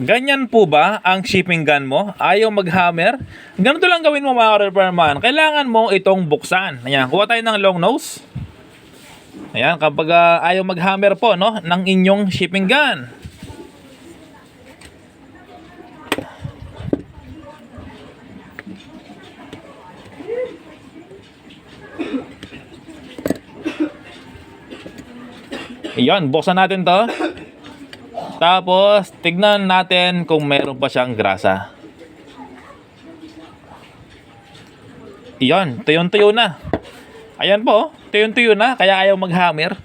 Ganyan po ba ang shipping gun mo? Ayaw mag-hammer? Ganito lang gawin mo mga repairman. Kailangan mo itong buksan. Ayan, kuha tayo ng long nose. Ayan, kapag ah, ayaw mag-hammer po no, ng inyong shipping gun. Iyon, buksan natin to. Tapos, tignan natin kung meron pa siyang grasa. Iyon, tuyon-tuyo na. Ayan po, tuyon-tuyo na, kaya ayaw mag-hammer.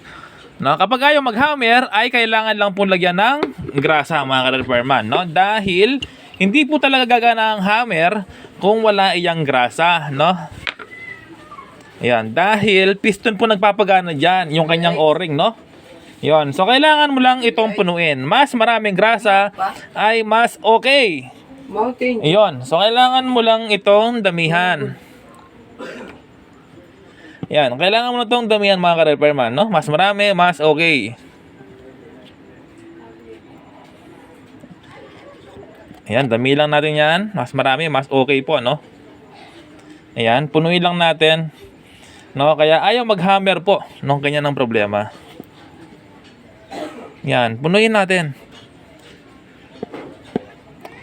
No, kapag ayaw mag-hammer, ay kailangan lang po lagyan ng grasa mga ka-repairman. No? Dahil, hindi po talaga gagana ang hammer kung wala iyang grasa. No? Ayan, dahil piston po nagpapagana dyan, yung kanyang o-ring, no? Yon. So kailangan mo lang itong punuin. Mas maraming grasa ay mas okay. Mountain. Yon. So kailangan mo lang itong damihan. Yan, kailangan mo na itong damihan mga ka-repairman, no? Mas marami, mas okay. Ayan, dami lang natin yan. Mas marami, mas okay po, no? Ayan, punuin lang natin. No, kaya ayaw mag-hammer po nung kanya ng problema. Yan, punuin natin.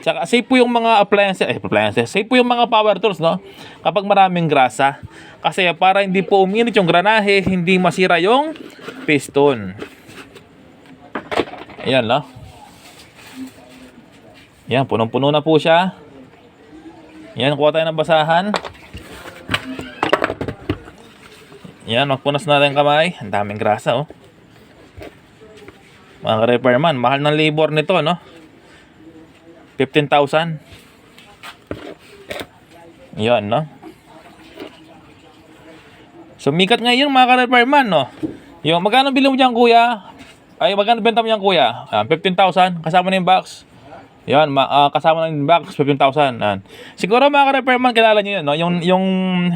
Tsaka safe po yung mga appliances, eh, appliances, safe po yung mga power tools, no? Kapag maraming grasa. Kasi para hindi po uminit yung granahe, hindi masira yung piston. Ayan, no? Yan, punong-puno na po siya. Yan, kuha tayo ng basahan. Yan, magpunas natin kamay. Ang daming grasa, oh. Mga repairman, mahal ng labor nito, no? 15,000. Yan, no? Sumikat ngayon mga ka-repairman, no? Yung magkano bili mo dyan, kuya? Ay, magkano benta mo dyan, kuya? Ah, 15,000. Kasama na yung box. Yan, ma- ah, kasama yung box, 15,000. Yan. Siguro mga ka-repairman, kilala nyo yun, no? Yung, yung,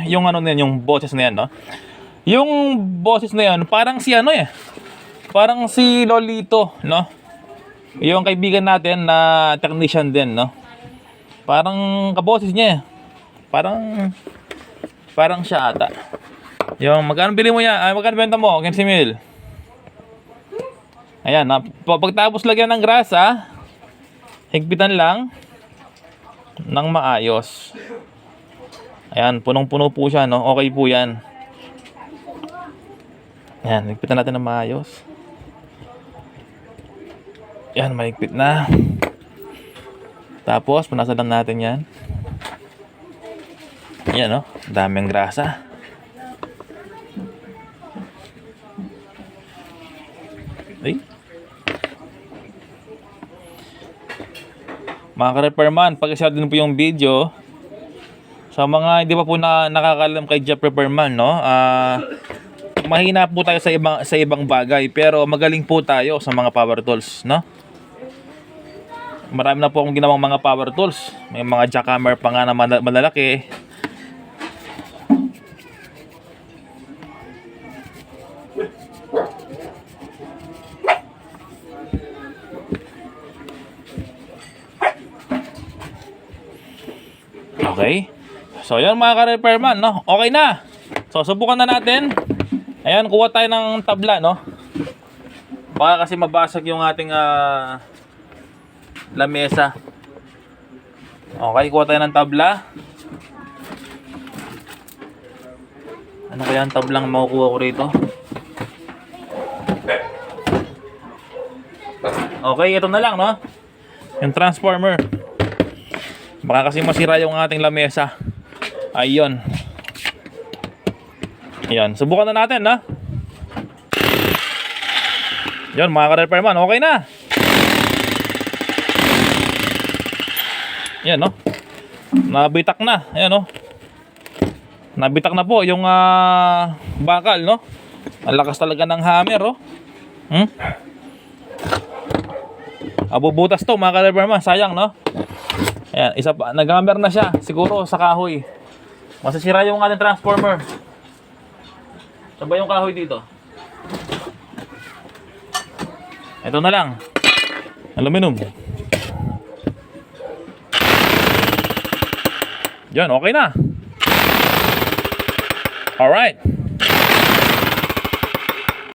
yung ano na yun, yung boses na yan, no? Yung boses na yan, parang si ano eh. Parang si Lolito, no? Yung kaibigan natin na technician din, no? Parang kaboses niya eh. Parang parang siya ata. Yung magkano bili mo yan? Ay, magkano benta mo? 15 mil. Ayan, na, pa- pagtapos lagyan ng grasa, higpitan lang ng maayos. Ayan, punong-puno po siya, no? Okay po yan. Ayan, higpitan natin ng maayos. Yan, mahigpit na. Tapos, punasan lang natin yan. Yan, no? Daming grasa. Ay. Mga ka-repairman, pag-share din po yung video. Sa mga hindi pa po na nakakalam kay Jeff Repairman, no? Ah, mahina po tayo sa ibang sa ibang bagay pero magaling po tayo sa mga power tools, no? Marami na po akong ginawang mga power tools. May mga jackhammer pa nga na mala- malalaki. Okay. So, yun mga ka-repairman, no? Okay na. So, subukan na natin. Ayan, kuha tayo ng tabla, no? Baka kasi mabasag yung ating ah, lamesa. Okay, kuha tayo ng tabla. Ano kaya ang tablang makukuha ko rito? Okay, ito na lang, no? Yung transformer. Baka kasi masira yung ating lamesa. Ayun. Ayan, subukan na natin, na? Yan, mga ka-repairman, okay na. Yan, no? Nabitak na. Ayan, no? Nabitak na po yung ah, bakal, no? Ang lakas talaga ng hammer, oh. Hmm? Abubutas to, mga ka-repairman. Sayang, no? Ayan, isa pa. Nag-hammer na siya. Siguro sa kahoy. Masasira yung ating transformer. Saan ba yung kahoy dito? Ito na lang. Aluminum. Yan, okay na. Alright.